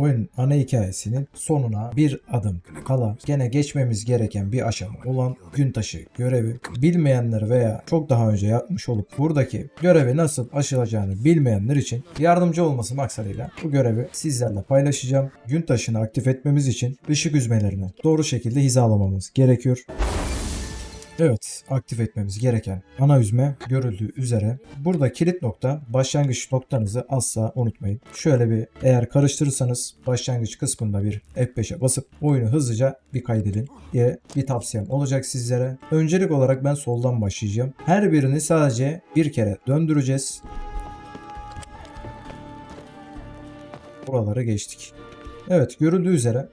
oyun ana hikayesinin sonuna bir adım kala gene geçmemiz gereken bir aşama olan gün taşı görevi bilmeyenler veya çok daha önce yapmış olup buradaki görevi nasıl aşılacağını bilmeyenler için yardımcı olması maksadıyla bu görevi sizlerle paylaşacağım. Gün taşını aktif etmemiz için ışık üzmelerini doğru şekilde hizalamamız gerekiyor. Evet, aktif etmemiz gereken ana yüzme görüldüğü üzere. Burada kilit nokta başlangıç noktanızı asla unutmayın. Şöyle bir eğer karıştırırsanız başlangıç kısmında bir F5'e basıp oyunu hızlıca bir kaydedin diye bir tavsiyem olacak sizlere. Öncelik olarak ben soldan başlayacağım. Her birini sadece bir kere döndüreceğiz. Buraları geçtik. Evet görüldüğü üzere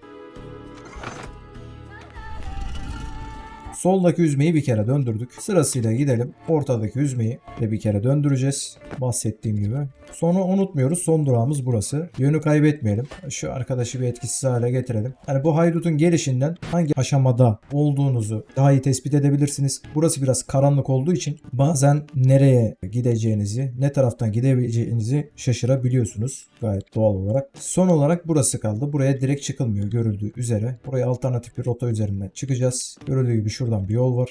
Soldaki üzmeyi bir kere döndürdük. Sırasıyla gidelim. Ortadaki üzmeyi de bir kere döndüreceğiz. Bahsettiğim gibi. Sonra unutmuyoruz. Son durağımız burası. Yönü kaybetmeyelim. Şu arkadaşı bir etkisiz hale getirelim. Yani bu haydutun gelişinden hangi aşamada olduğunuzu daha iyi tespit edebilirsiniz. Burası biraz karanlık olduğu için bazen nereye gideceğinizi, ne taraftan gidebileceğinizi şaşırabiliyorsunuz. Gayet doğal olarak. Son olarak burası kaldı. Buraya direkt çıkılmıyor görüldüğü üzere. Buraya alternatif bir rota üzerinden çıkacağız. Görüldüğü gibi şuradan bir yol var.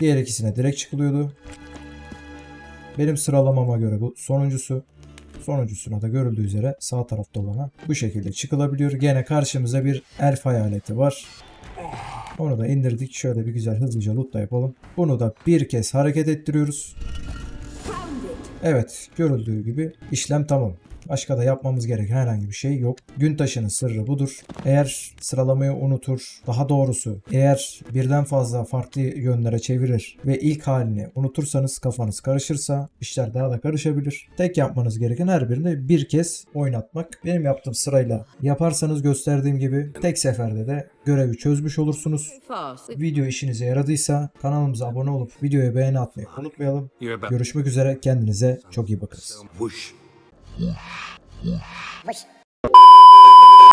Diğer ikisine direkt çıkılıyordu. Benim sıralamama göre bu sonuncusu. Sonuncusuna da görüldüğü üzere sağ tarafta olana bu şekilde çıkılabiliyor. Gene karşımıza bir elf hayaleti var. Onu da indirdik. Şöyle bir güzel hızlıca lootla yapalım. Bunu da bir kez hareket ettiriyoruz. Evet görüldüğü gibi işlem tamam. Başka da yapmamız gereken herhangi bir şey yok. Gün taşının sırrı budur. Eğer sıralamayı unutur, daha doğrusu eğer birden fazla farklı yönlere çevirir ve ilk halini unutursanız kafanız karışırsa işler daha da karışabilir. Tek yapmanız gereken her birini bir kez oynatmak. Benim yaptığım sırayla yaparsanız gösterdiğim gibi tek seferde de görevi çözmüş olursunuz. Video işinize yaradıysa kanalımıza abone olup videoya beğeni atmayı unutmayalım. Görüşmek üzere. Kendinize çok iyi bakınız. Ось.